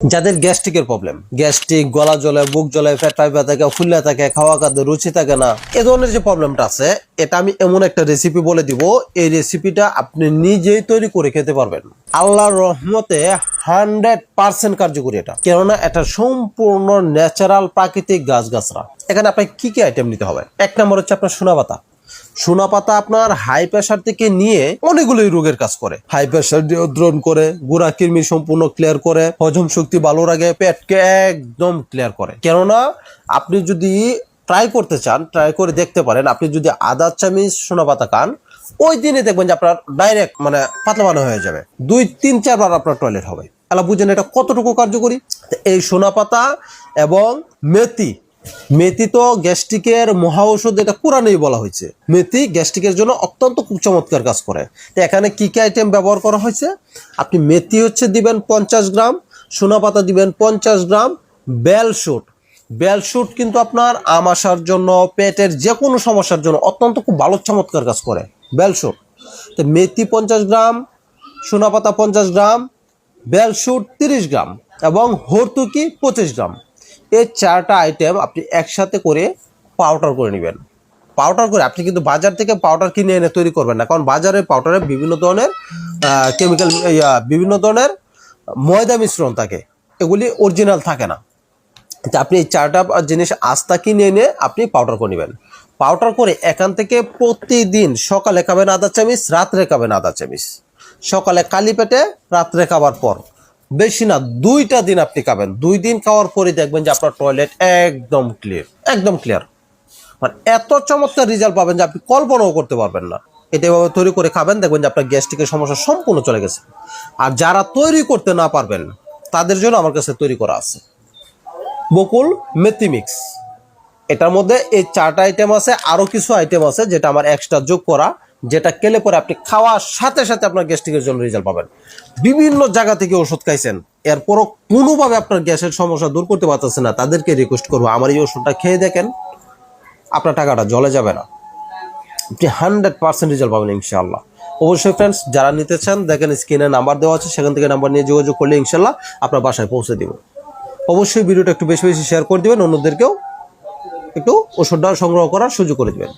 যাদের গ্যাস্ট্রিকের problem gastric গলা জ্বলে, বুক জ্বলে ফ্যাট পাইপা থাকে ফুললে থাকে, খাওয়া খাদ্য রুচি থাকে না, এ ধরনের যে প্রবলেমটা আছে, এটা আমি এমন একটা রেসিপি বলে দিব, এই রেসিপিটা আপনি নিজেই তৈরি করে খেতে পারবেন। আল্লাহর রহমতে হান্ড্রেড পার্সেন্ট কার্যকরী এটা, কেননা এটা সম্পূর্ণ ন্যাচারাল প্রাকৃতিক গাছগাছরা। এখানে আপনাকে কি কি আইটেম নিতে হবে? এক নম্বর হচ্ছে আপনার সোনা পাতা সোনা পাতা আপনার হাই প্রেশার থেকে নিয়ে অনেকগুলোই রোগের কাজ করে। হাই প্রেশার নিয়ন্ত্রণ করে, গুড়া কৃমি সম্পূর্ণ ক্লিয়ার করে, হজম শক্তি ভালো রাখে, পেটকে একদম ক্লিয়ার করে। কেননা, আপনি যদি ট্রাই করতে চান ট্রাই করে দেখতে পারেন, আপনি যদি আদা, চামিচ সোনা পাতা খান, ওই দিনে দেখবেন যে আপনার ডাইরেক্ট মানে পাতলা পানা হয়ে যাবে। দুই, তিন, চারবার আপনার টয়লেট হবে। এলা বুঝেন এটা কতটুকু কার্যকরী? এই সোনা পাতা এবং মেথি মেথি তো গ্যাস্ট্রিকের মহা ঔষধ এটা কোরআনেই বলা হয়েছে। মেথি গ্যাস্ট্রিকের জন্য অত্যন্ত খুব চমৎকার কাজ করে। তো এখানে কি কি আইটেম ব্যবহার করা হয়েছে? আপনি মেথি হচ্ছে দিবেন পঞ্চাশ গ্রাম, সোনা পাতা দিবেন পঞ্চাশ গ্রাম বেলশুট বেলশুট কিন্তু আপনার আমাশার জন্য, পেটের যে কোনো সমস্যার জন্য অত্যন্ত খুব ভালো, চমৎকার কাজ করে। বেলশুট তো মেথি পঞ্চাশ গ্রাম, সোনা পাতা পঞ্চাশ গ্রাম বেলশুট তিরিশ গ্রাম এবং হরতুকি পঁচিশ গ্রাম। এই চারটা আইটেম আপনি একসাথে করে পাউডার করে নেবেন। পাউডার করে আপনি কিন্তু বাজার থেকে পাউডার কিনে এনে তৈরি করবেন না। কারণ বাজারে পাউডারে বিভিন্ন ধরনের কেমিক্যাল বিভিন্ন ধরনের ময়দা মিশ্রণ থাকে। এগুলি অরিজিনাল থাকে না। তো আপনি এই চারটা জিনিস আস্তা কিনে এনে আপনি পাউডার করে নেবেন। পাউডার করে এখান থেকে প্রতিদিন সকালে খাবেন আধা চামিচ, রাত্রে খাবেন আধা চামিচ। সকালে কালি পেটে, রাত্রে খাবার পর। বেশি না, দুইটা দিন আপনি খাবেন। দুই দিন খাওয়ার পরে দেখবেন যে আপনার টয়লেট একদম ক্লিয়ার একদম ক্লিয়ার মানে এত চমৎকার রেজাল্ট পাবেন যে আপনি কল্পনাও করতে পারবেন না। এটা এভাবে তৈরি করে খাবেন, দেখবেন যে আপনার গ্যাস্ট্রিকের সমস্যা সম্পূর্ণ চলে গেছে। আর যারা তৈরি করতে না পারবেন, তাদের জন্য আমার কাছে তৈরি করা আছে। বকুল মেথি মিক্স এটার মধ্যে এই চারটা আইটেম আছে, আরও কিছু আইটেম আছে যেটা আমার এক্সট্রা যোগ করা। যেটা কেলে পরে আপনি খাওয়ার সাথে সাথে আপনার গ্যাস্ট্রিকের জন্য রেজাল্ট পাবেন। বিভিন্ন জায়গা থেকে ওষুধ খাইছেন, এরপরও কোনোভাবে আপনার গ্যাসের সমস্যা দূর করতে পারতেছে না, তাদেরকে রিকোয়েস্ট করব, আমার এই ওষুধটা খেয়ে দেখেন, আপনার টাকাটা জলে যাবে না। আপনি হান্ড্রেড পার্সেন্ট রেজাল্ট পাবেন ইনশাআল্লাহ। অবশ্যই ফ্রেন্ডস যারা নিতে চান, দেখেন স্ক্রিনে নাম্বার দেওয়া আছে, সেখান থেকে নাম্বার নিয়ে যোগাযোগ করলে ইনশাল্লাহ আপনার বাসায় পৌঁছে দিব। অবশ্যই ভিডিওটা একটু বেশি বেশি শেয়ার করে দিবেন, অন্যদেরকেও একটু ওষুধটা সংগ্রহ করার সুযোগ করে দিবেন।